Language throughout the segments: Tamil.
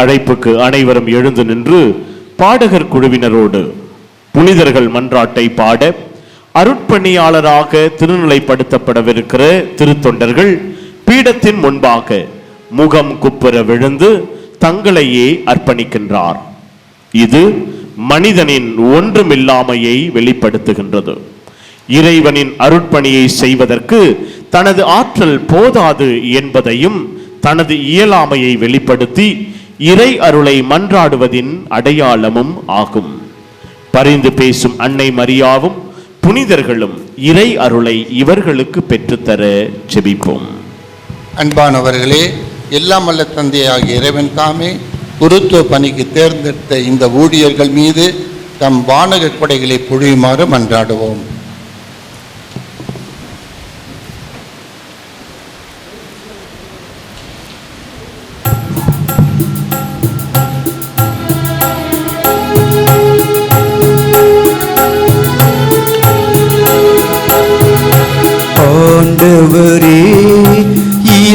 அழைப்புக்கு அனைவரும் எழுந்து நின்று பாடகர் குழுவினரோடு புனிதர்கள் மன்றாட்டை பாட அருட்பணியாளராக திருநிலைப்படுத்தப்படவிருக்கிற திருத்தொண்டர்கள் பீடத்தின் முன்பாக முகம் குப்புற விழுந்து தங்களையே அர்ப்பணிக்கின்றார். இது மனிதனின் ஒன்றுமில்லாமையை வெளிப்படுத்துகின்றது. இறைவனின் அருட்பணியை செய்வதற்கு தனது ஆற்றல் போதாது என்பதையும் தனது இயலாமையை வெளிப்படுத்தி இறை அருளை மன்றாடுவதின் அடையாளமும் ஆகும். பரிந்து பேசும் அன்னை மரியாவும் புனிதர்களும் இறை அருளை இவர்களுக்கு பெற்றுத்தர ஜெபிப்போம். அன்பானவர்களே எல்லாம் வல்ல தந்தையாகிய இறைவன் தாமே குருத்துவ பணிக்கு தேர்ந்தெடுத்த இந்த ஊழியர்கள் மீது தம் வானக கொடைகளை பொழியுமாறு மன்றாடுவோம்.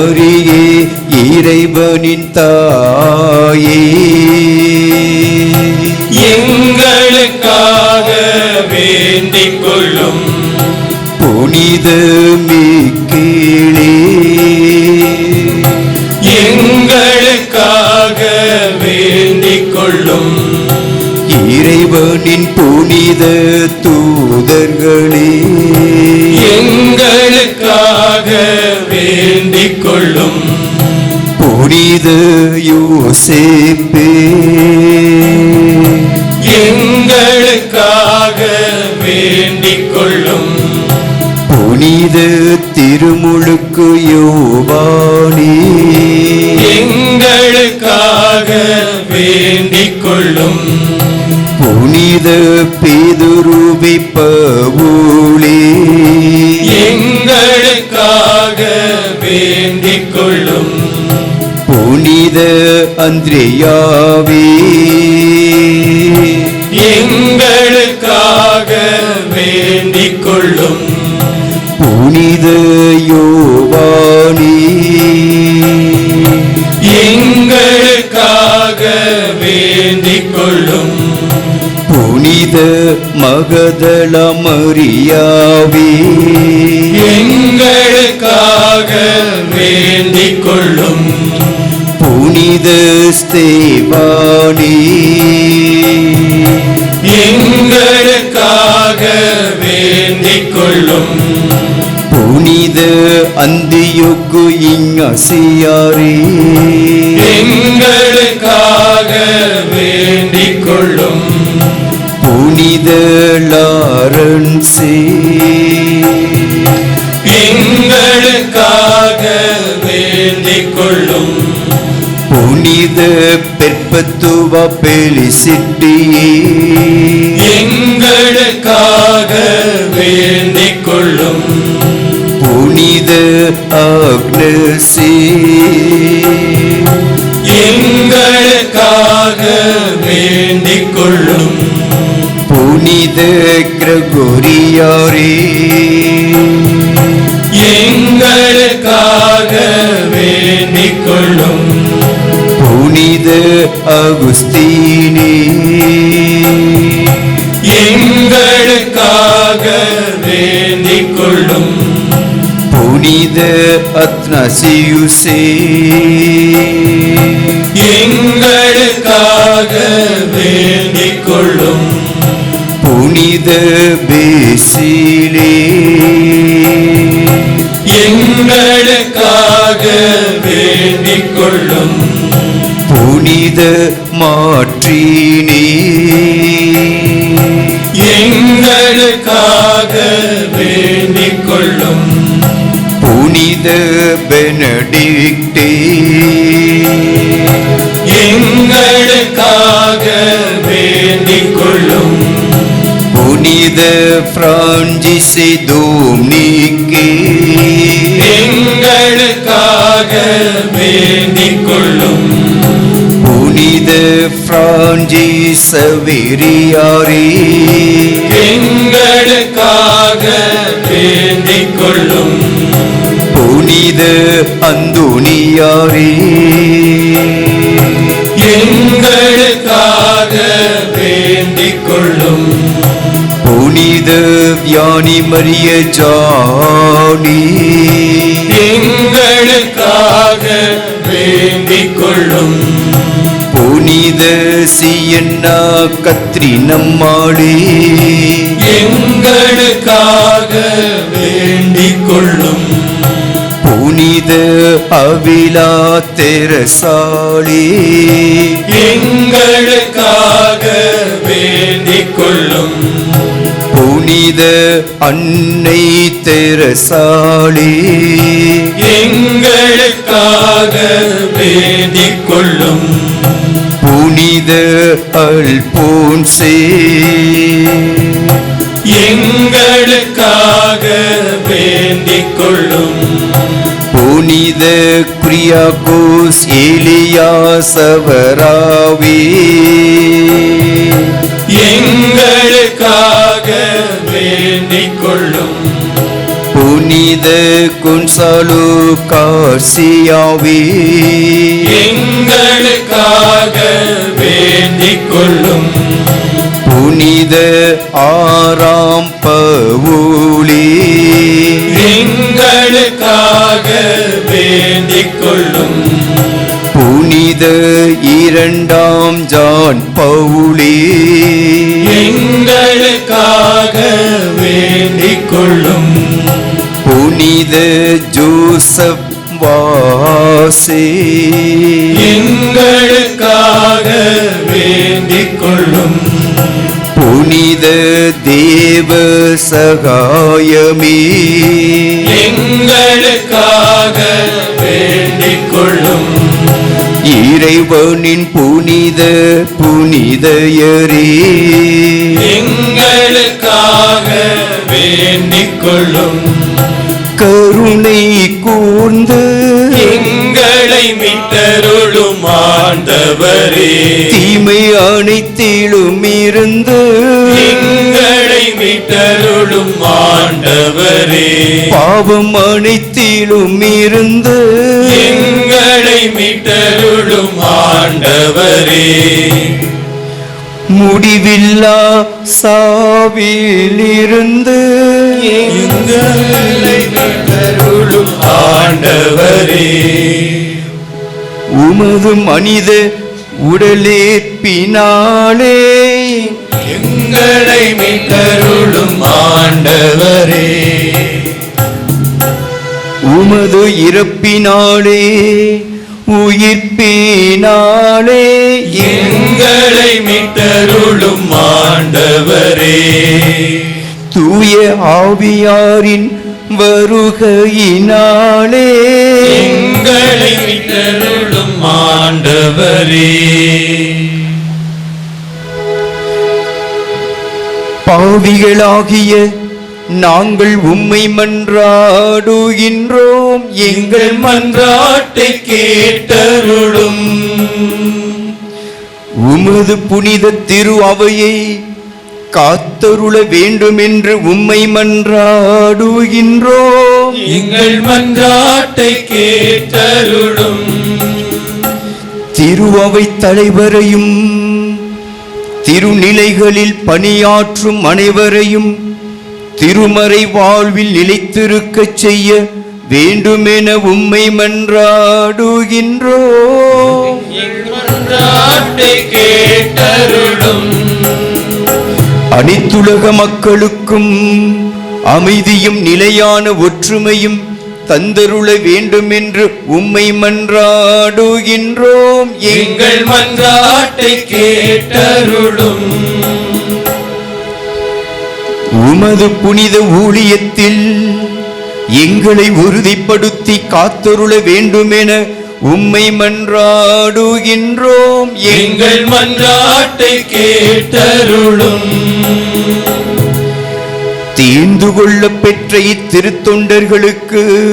மரியே இறைவனின் தாயே. எங்களுக்காக வேண்டிக் கொள்ளும் புனித மிக்கேளே எங்களுக்காக வேண்டிக் கொள்ளும் இறைவனின் புனித தூதர்களே. எங்களுக்காக கொள்ளும் புனித யோசேப்பே. எங்களுக்காக வேண்டிக் கொள்ளும் புனித திருமுழுக்கு யோவானே. எங்களுக்காக வேண்டிக் கொள்ளும் புனித பேதுருவி அந்திரியாவே. எங்களுக்காக வேண்டிக் கொள்ளும் புனித யோவானே. எங்களுக்காக வேண்டிக் கொள்ளும் புனித மகதள மரியாவே எங்களுக்காக வேண்டிக் கொள்ளும் புனித ஸ்தேவானே எங்களுக்காக வேண்டிக் கொள்ளும் புனித அந்தியொக்கு இங்கசியாரே எங்களுக்காக வேண்டிக் கொள்ளும் புனித லாரன்சே. புனித பெற்பத்துவ பெலிசிட்டியே எங்களுக்காக வேண்டிக் கொள்ளும் புனித அக்னசே. எங்களுக்காக வேண்டிக் கொள்ளும் புனித கிரகோரியாரே. எங்களுக்காக வேண்டிக் கொள்ளும் அகுஸ்தீனே. எங்களுக்காக வேண்டிக் கொள்ளும் புனித அத்னசியுசே. எங்களுக்காக வேண்டிக் கொள்ளும் புனித பேசிலே. புனித மாற்றினே. எங்களுக்காக வேண்டிக் கொள்ளும் புனித பெனடிக்டே. சவேரியாரே. எங்களுக்காக வேண்டிக் கொள்ளும் புனித அந்தோனியாரே எங்களுக்காக வேண்டிக் கொள்ளும் புனித வியானி மரிய ஜானி. எங்களுக்காக வேண்டிக் கொள்ளும் புனித சியன்னா கத்ரி நம்மாளே. எங்களுக்காக வேண்டிக் கொள்ளும் புனித அவிலா தெரசாளே. எங்களுக்காக வேண்டிக் கொள்ளும் புனித அன்னை தெரசாளே. எங்களுக்காக வேண்டிக் கொள்ளும் புனித அல்போன்சே எங்களுக்காக வேண்டிக் கொள்ளும் புனித கிரியாகோஸ் ஏலியா சவராவே எங்களுக்காக வேண்டிக் கொள்ளும் புனித குன்சாலு கார்சியாவே. எங்களுக்காக வேண்டிக் கொள்ளும் புனித ஆறாம் பவுளி. எங்களுக்காக வேண்டிக் கொள்ளும் புனித இரண்டாம் ஜான் பவுளி. கொள்ளும் புனித ஜோசப் வாசே. எங்களுக்காக வேண்டிக் கொள்ளும் புனித தேவ சகாயமே. எங்களுக்காக வேண்டிக் கொள்ளும் இறைவனின் புனித புனிதயரே. எங்களுக்காக வேண்டிக் கொள்ளும் கருணை கூர்ந்து எங்களை மீட்டருளும் ஆண்டவரே. தீமை அனைத்திலும் இருந்து எங்களை மீட்டருளும் ஆண்டவரே. பாவம் அனைத்திலும் இருந்து எங்களை மீட்டருளும் ஆண்டவரே. முடிவில்லா சாவிலிருந்து எங்களை மீட்டருளும் ஆண்டவரே. உமது மனித உடலேற்பினாலே எங்களை மீட்டருளும் ஆண்டவரே. உமது இறப்பினாலே உயிர்ப்பினாலே. எங்களை மீட்டருளும் ஆண்டவரே. தூய ஆவியாரின் வருகையினாலே. எங்களை மீட்டருளும் ஆண்டவரே. பாவிகளாகிய நாங்கள் உம்மை மன்றாடுகின்றோம் எங்கள் மன்றாட்டை கேட்டருளும். உமது புனித திரு அவையை காத்தருள வேண்டுமென்று உம்மை மன்றாடுகின்றோம். எங்கள் மன்றாட்டை கேட்டருளும். திரு அவை தலைவரையும் திருநிலைகளில் பணியாற்றும் அனைவரையும் திருமறை வாழ்வில் நிலைத்திருக்கச் செய்ய வேண்டுமென உம்மை மன்றாடுகின்றோம் அனைத்துலக மக்களுக்கும் அமைதியும் நிலையான ஒற்றுமையும் தந்தருள வேண்டுமென்று உம்மை மன்றாடுகின்றோம். எங்கள் மன்றாட்டை கேட்டருளும். உமது புனித ஊழியத்தில் எங்களை உறுதிப்படுத்தி காத்தருள வேண்டுமென உம்மை மன்றாடுகின்றோம். எங்கள் மன்றாட்டை கேட்டருளும். தீர்ந்து கொள்ள பெற்ற இத்திருத்தொண்டர்களுக்கு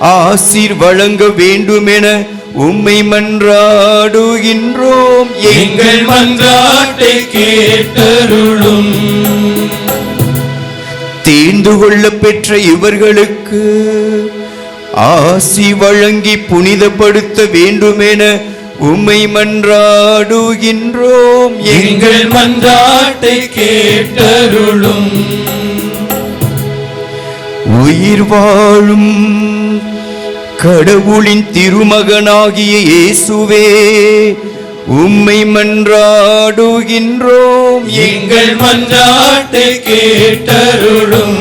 ஆசீர் வழங்க வேண்டுமென உம்மை மன்றாடுகின்றோம். எங்கள் மன்றாட்டை கேட்டருளும். தீர்ந்து கொள்ள பெற்ற இவர்களுக்கு ஆசி வழங்கி புனிதப்படுத்த வேண்டுமென உம்மை மன்றாடுகின்றோம். எங்கள் மன்றாட்டை கேட்டருளும். உயிர் வாழும் கடவுளின் திருமகனாகிய இயேசுவே உம்மை மன்றாடுகின்றோம். எங்கள் மன்றாட்டை கேட்டருளும்.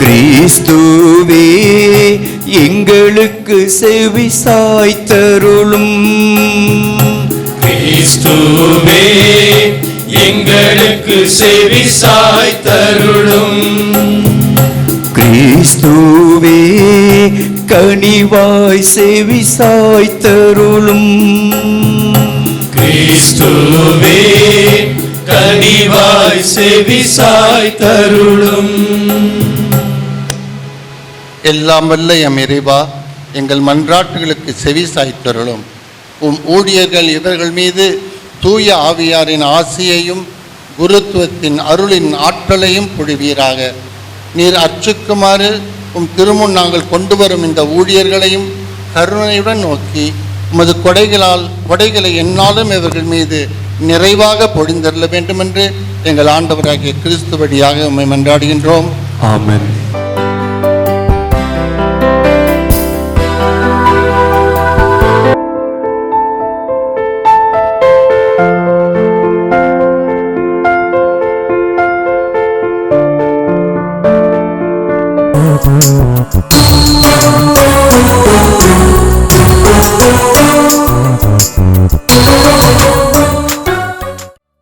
கிறிஸ்துவே எங்களுக்கு செவி சாய்த்தருளும். கிறிஸ்துவே எங்களுக்கு செவி சாய்த்தருளும். கிறிஸ்துவே கனிவாய் செவி சாய்த்தருளும். கிறிஸ்துவே கனிவாய் செவி சாய்த்தருளும். எல்லாம் வல்ல எம் இறைவா எங்கள் மன்றாட்டுகளுக்கு செவி சாய்த்தருளும். உம் ஊழியர்கள் இவர்கள் மீது தூய ஆவியாரின் ஆசியையும் குருத்துவத்தின் அருளின் ஆற்றலையும் பொழிவீராக நீர் அர்ச்சிக்குமாறு உம் திருமுன் நாங்கள் கொண்டு வரும் இந்த ஊழியர்களையும் கருணையுடன் நோக்கி உமது கொடைகளால் கொடைகளை என்னாலும் இவர்கள் மீது நிறைவாக பொழிந்தருள வேண்டுமென்று எங்கள் ஆண்டவராகிய கிறிஸ்து வழியாக உம்மை மன்றாடுகின்றோம். ஆமென்.